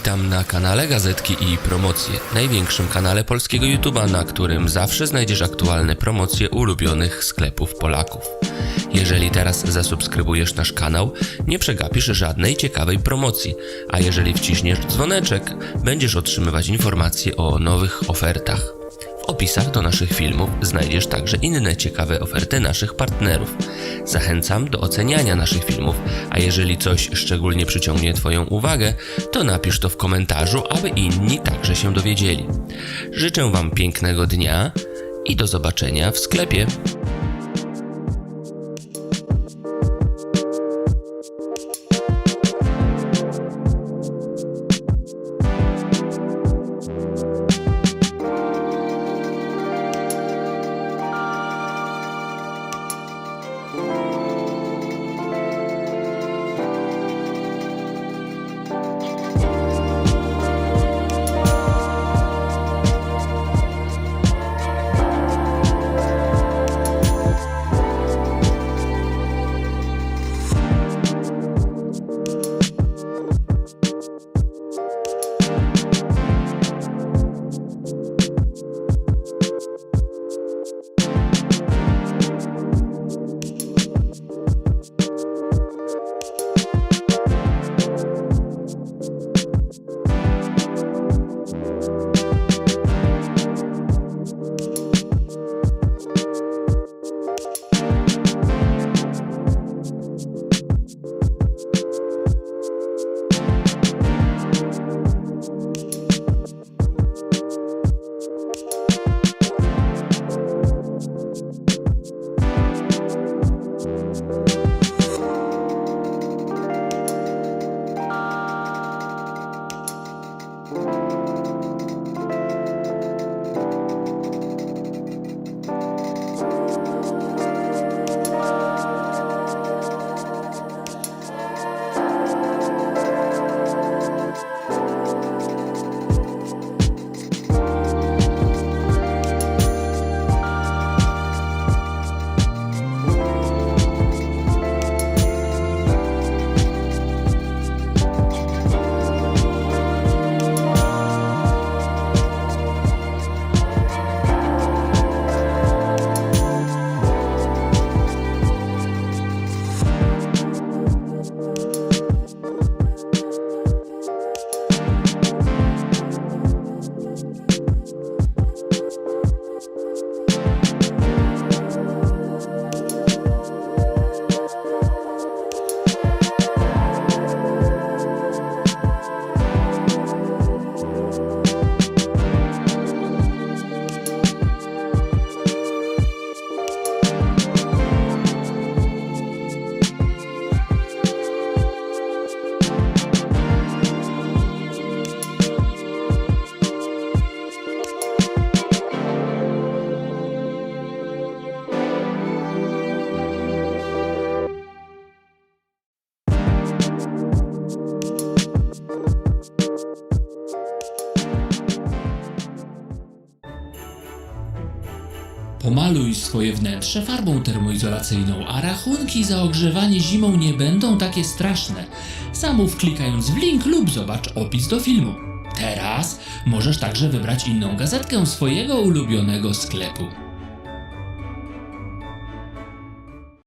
Witam na kanale Gazetki i Promocje, największym kanale polskiego YouTube'a, na którym zawsze znajdziesz aktualne promocje ulubionych sklepów Polaków. Jeżeli teraz zasubskrybujesz nasz kanał, nie przegapisz żadnej ciekawej promocji, a jeżeli wciśniesz dzwoneczek, będziesz otrzymywać informacje o nowych ofertach. Opisach do naszych filmów znajdziesz także inne ciekawe oferty naszych partnerów. Zachęcam do oceniania naszych filmów, a jeżeli coś szczególnie przyciągnie Twoją uwagę, to napisz to w komentarzu, aby inni także się dowiedzieli. Życzę Wam pięknego dnia i do zobaczenia w sklepie. Pomaluj swoje wnętrze farbą termoizolacyjną, a rachunki za ogrzewanie zimą nie będą takie straszne. Zamów klikając w link lub zobacz opis do filmu. Teraz możesz także wybrać inną gazetkę swojego ulubionego sklepu.